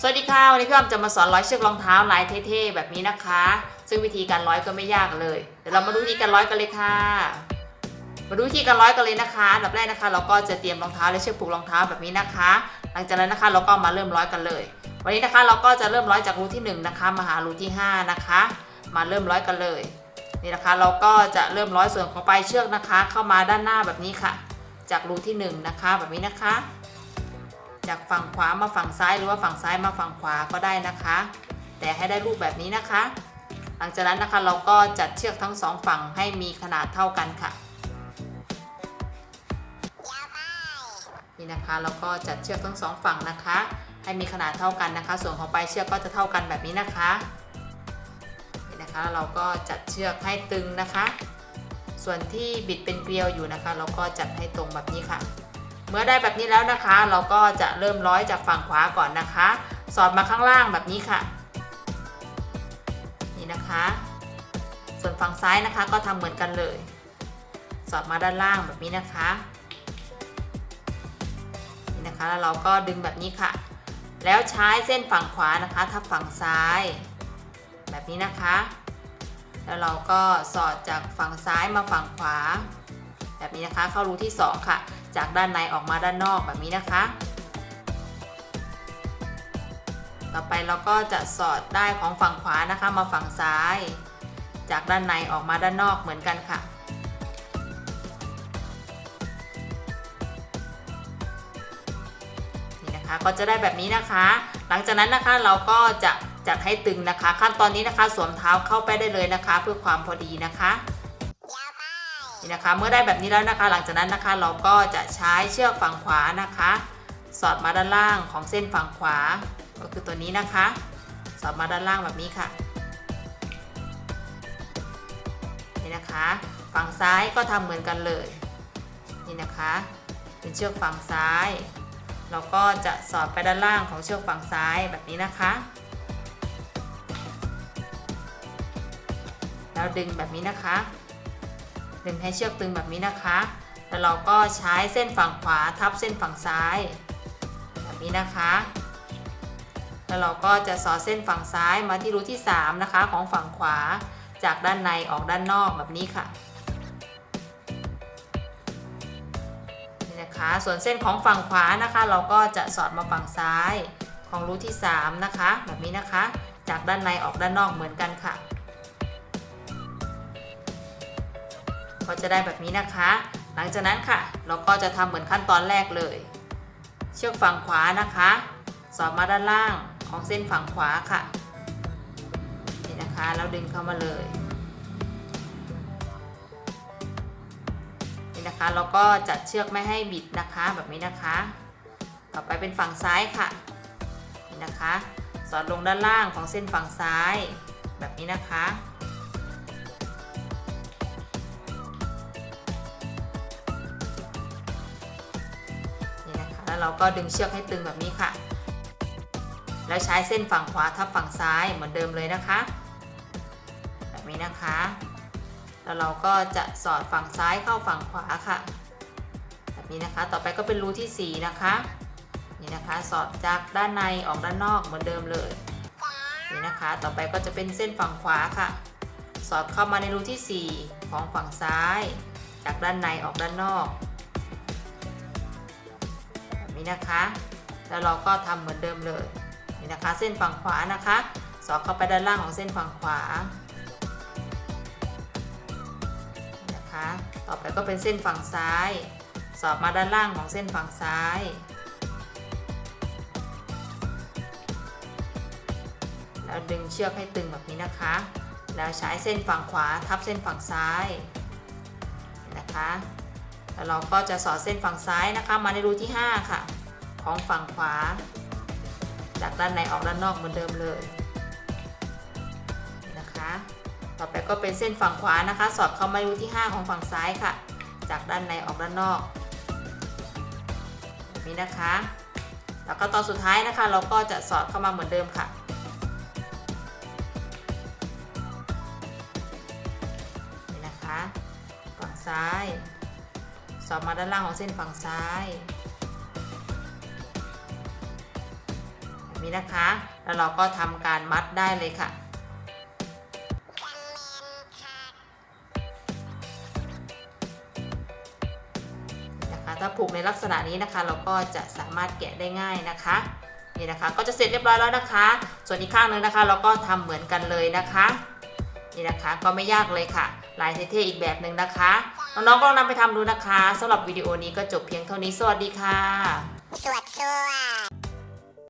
สวัสดีค่ะวันนี้พี่อ้อมจะมาสอนร้อยเชือกรองเท้าลายเท่ๆแบบนี้นะคะ ซึ่งวิธีการร้อยก็ไม่ยากเลยเดี๋ยวเรามาดูวิธีการร้อยกันเลยค่ะ มาดูวิธีการร้อยกันเลยนะคะอันดับแรกนะคะ เราก็จะเตรียมรองเท้าและเชือกผูกรองเท้าแบบนี้นะคะ หลังจากนั้นนะคะเราก็มาเริ่มร้อยกันเลย วันนี้นะคะเราก็จะเริ่มร้อยจากรูที่หนึ่งนะคะมาหารูที่ห้านะคะ มาเริ่มร้อยกันเลยนี่นะคะ เราก็จะเริ่มร้อยส่วนของปลายเชือกนะคะ เข้ามาด้านหน้าแบบนี้ค่ะ จากรูที่หนึ่งนะคะแบบนี้นะคะ จากฝั่งขวามาฝั่งซ้ายหรือว่าฝั่งซ้ายมาฝั่งขวาก็ได้นะคะ แต่ให้ได้รูปแบบนี้นะคะ หลังจากนั้นนะคะเราก็จัดเชือกทั้งสองฝั่งให้มีขนาดเท่ากันค่ะนี่นะคะเราก็จัดเชือกทั้งสองฝั่งนะคะ ให้มีขนาดเท่ากันนะคะ ส่วนของปลายเชือกก็จะเท่ากันแบบนี้นะคะนี่นะคะเราก็จัดเชือกให้ตึงนะคะ ส่วนที่บิดเป็นเกลียวอยู่นะคะ เราก็จัดให้ตรงแบบนี้ค่ะ เมื่อได้แบบนี้แล้วนะคะ เราก็จะเริ่มร้อยจากฝั่งขวาก่อนนะคะ สอดมาข้างล่างแบบนี้ค่ะ นี่นะคะ ส่วนฝั่งซ้ายนะคะก็ทำเหมือนกันเลย สอดมาด้านล่างแบบนี้นะคะนี่นะคะแล้วเราก็ดึงแบบนี้ค่ะ แล้วใช้เส้นฝั่งขวานะคะทับฝั่งซ้าย แบบนี้นะคะ แล้วเราก็สอดจากฝั่งซ้ายมาฝั่งขวา แบบนี้นะคะเข้ารูที่สองค่ะ จากด้านในออกมาด้านนอกแบบนี้นะคะ ต่อไปเราก็จะสอดได้ของฝั่งขวานะคะมาฝั่งซ้าย จากด้านในออกมาด้านนอกเหมือนกันค่ะนี่นะคะก็จะได้แบบนี้นะคะ หลังจากนั้นนะคะเราก็จะจัดให้ตึงนะคะ ขั้นตอนนี้นะคะสวมเท้าเข้าไปได้เลยนะคะ เพื่อความพอดีนะคะ นี่นะคะ เมื่อได้แบบนี้แล้วนะคะ หลังจากนั้นนะคะเราก็จะใช้เชือกฝั่งขวานะคะ สอดมาด้านล่างของเส้นฝั่งขวา ก็คือตัวนี้นะคะ สอดมาด้านล่างแบบนี้ค่ะนี่นะคะ ฝั่งซ้ายก็ทำเหมือนกันเลยนี่นะคะ เป็นเชือกฝั่งซ้ายเราก็จะสอดไปด้านล่างของเชือกฝั่งซ้ายแบบนี้นะคะ แล้วดึงแบบนี้นะคะ ดึงให้เชือกตึงแบบนี้นะคะ แล้วเราก็ใช้เส้นฝั่งขวาทับเส้นฝั่งซ้าย แบบนี้นะคะ แล้วเราก็จะสอดเส้นฝั่งซ้ายมาที่รูที่ 3 นะคะ ของฝั่งขวาจากด้านในออกด้านนอกแบบนี้ค่ะนี่นะคะ ส่วนเส้นของฝั่งขวานะคะ เราก็จะสอดมาฝั่งซ้ายของรูที่ 3 นะคะ แบบนี้นะคะ จากด้านในออกด้านนอกเหมือนกันค่ะ ก็จะได้แบบนี้นะคะ หลังจากนั้นค่ะ เราก็จะทำเหมือนขั้นตอนแรกเลย เชือกฝั่งขวานะคะ สอดมาด้านล่างของเส้นฝั่งขวาค่ะนี่นะคะแล้วดึงเข้ามาเลยนี่นะคะเราก็จัดเชือกไม่ให้บิดนะคะแบบนี้นะคะ ต่อไปเป็นฝั่งซ้ายค่ะนี่นะคะ สอดลงด้านล่างของเส้นฝั่งซ้าย แบบนี้นะคะ แล้วเราก็ดึงเชือกให้ตึงแบบนี้ค่ะ แล้วใช้เส้นฝั่งขวาทับฝั่งซ้ายเหมือนเดิมเลยนะคะ แบบนี้นะคะ แล้วเราก็จะสอดฝั่งซ้ายเข้าฝั่งขวาค่ะ แบบนี้นะคะ ต่อไปก็เป็นรูที่4นะคะ นี่นะคะ สอดจากด้านในออกด้านนอกเหมือนเดิมเลย นี่นะคะ ต่อไปก็จะเป็นเส้นฝั่งขวาค่ะ สอดเข้ามาในรูที่ 4 ของฝั่งซ้าย จากด้านในออกด้านนอก นี้นะคะ แล้วเราก็ทำเหมือนเดิมเลยนี่นะคะ เส้นฝั่งขวานะคะ สอดเข้าไปด้านล่างของเส้นฝั่งขวานะคะ ต่อไปก็เป็นเส้นฝั่งซ้าย สอดมาด้านล่างของเส้นฝั่งซ้ายแล้วดึงเชือกให้ตึงแบบนี้นะคะ แล้วใช้เส้นฝั่งขวาทับเส้นฝั่งซ้ายนะคะ แล้วเราก็จะสอดเส้นฝั่งซ้ายนะคะ มาในรูที่ 5 ค่ะ ของฝั่งขวา จากด้านในออกด้านนอกเหมือนเดิมเลยนี่นะคะ ต่อไปก็เป็นเส้นฝั่งขวานะคะ สอดเข้ามาในรูที่ 5 ของฝั่งซ้ายค่ะ จากด้านในออกด้านนอกแบบนี้นะคะ แล้วก็ตอนสุดท้ายนะคะ เราก็จะสอดเข้ามาเหมือนเดิมค่ะนี่นะคะ ฝั่งซ้ายสอดมาด้านล่างของเส้นฝั่งซ้าย บนี้นะคะ แล้วเราก็ทำการมัดได้เลยค่ะนะคะถ้าผูกในลักษณะนี้นะคะ เราก็จะสามารถแกะได้ง่ายนะคะนี่นะคะก็จะเสร็จเรียบร้อยแล้วนะคะ ส่วนอีกข้างหนึงนะคะ เราก็ทำเหมือนกันเลยนะคะนี่นะคะก็ไม่ยากเลยค่ะ ลายเท่ๆอีกแบบหนึ่งนะคะน้องๆก็ลองนำไปทำดูนะคะสำหรับวิดีโอนี้ก็จบเพียงเท่านี้สวัสดีค่ะ สวดสวด